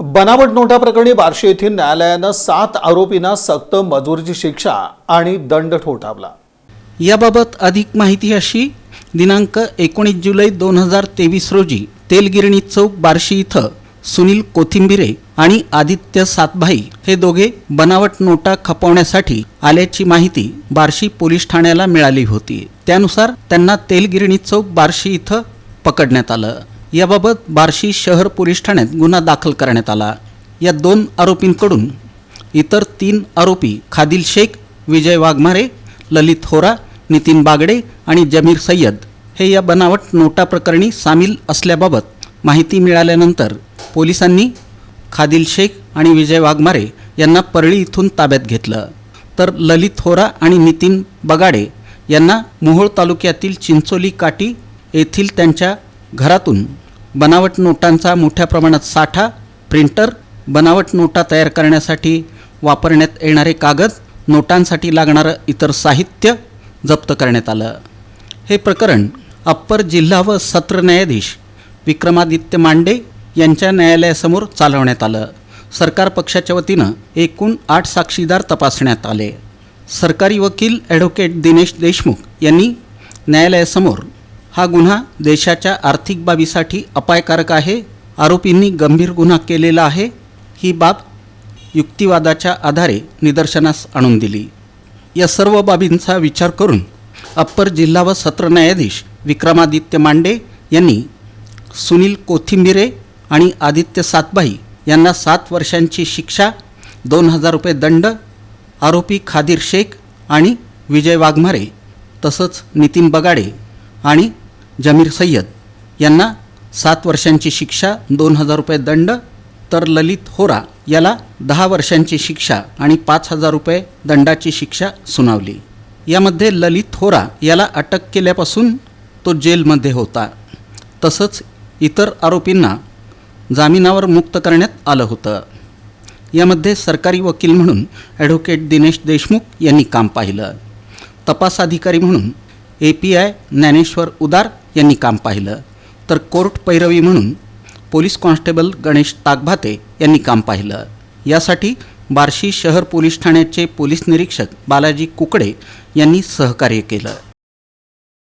बनावट नोटा प्रकरणी बार्शी येथील न्यायालयानं सात आरोपींना सक्त मजुरीची शिक्षा आणि दंड ठोठावला. याबाबत अधिक माहिती अशी दिनांक एकोणीस जुलै दोन हजार तेवीस रोजी तेलगिरणी चौक बार्शी इथं सुनील कोथिंबिरे आणि आदित्य सातभाई हे दोघे बनावट नोटा खपवण्यासाठी आल्याची माहिती बार्शी पोलीस ठाण्याला मिळाली होती. त्यानुसार त्यांना तेलगिरणी चौक बार्शी इथं पकडण्यात आलं. याबाबत बार्शी शहर पोलीस ठाण्यात गुन्हा दाखल करण्यात आला. या दोन आरोपींकडून इतर तीन आरोपी खादिल शेख विजय वाघमारे ललित होरा नितीन बागडे आणि जमीर सय्यद हे या बनावट नोटा प्रकरणी सामील असल्याबाबत माहिती मिळाल्यानंतर पोलिसांनी खादिल शेख आणि विजय वाघमारे यांना परळी इथून ताब्यात घेतलं. तर ललित होरा आणि नितीन बगाडे यांना मोहोळ तालुक्यातील चिंचोली काटी येथील त्यांच्या घरातून बनावट नोटांचा मोठ्या प्रमाणात साठा प्रिंटर बनावट नोटा तयार करण्यासाठी वापरण्यात येणारे कागद नोटांसाठी लागणारं इतर साहित्य जप्त करण्यात आलं. हे प्रकरण अप्पर जिल्हा व सत्र न्यायाधीश विक्रमादित्य मांडे यांच्या न्यायालयासमोर चालवण्यात आलं. सरकार पक्षाच्या वतीनं एकूण आठ साक्षीदार तपासण्यात आले. सरकारी वकील ॲडव्होकेट दिनेश देशमुख यांनी न्यायालयासमोर हा गुन्हा देशाच्या आर्थिक बाबीसाठी अपायकारक आहे. आरोपींनी गंभीर गुन्हा केलेला आहे. ही बाब युक्तिवादाच्या आधारे निदर्शनास आणून दिली. या सर्व बाबींचा विचार करून अप्पर जिल्हा व सत्र न्यायाधीश विक्रमादित्य मांडे यांनी सुनील कोथिंबिरे आणि आदित्य सातबाई यांना सात वर्षांची शिक्षा दोन हजार रुपये दंड आरोपी खादीर शेख आणि विजय वाघमारे तसंच नितीन बगाडे आणि जमीर सय्यद यांना सात वर्षांची शिक्षा दोन हजार रुपये दंड तर ललित होरा याला दहा वर्षांची शिक्षा आणि पाच हजार रुपये दंडाची शिक्षा सुनावली. यामध्ये ललित होरा याला अटक केल्यापासून तो जेलमध्ये होता. तसंच इतर आरोपींना जामिनावर मुक्त करण्यात आलं होतं. यामध्ये सरकारी वकील म्हणून ॲडव्होकेट दिनेश देशमुख यांनी काम पाहिलं. तपास अधिकारी म्हणून ए पी आय ज्ञानेश्वर उदार यांनी काम पाहिलं. तर कोर्ट पैरवी म्हणून पोलीस कॉन्स्टेबल गणेश ताकभाते यांनी काम पाहिलं. यासाठी बार्शी शहर पोलीस ठाण्याचे पोलीस निरीक्षक बालाजी कुकडे यांनी सहकार्य केलं.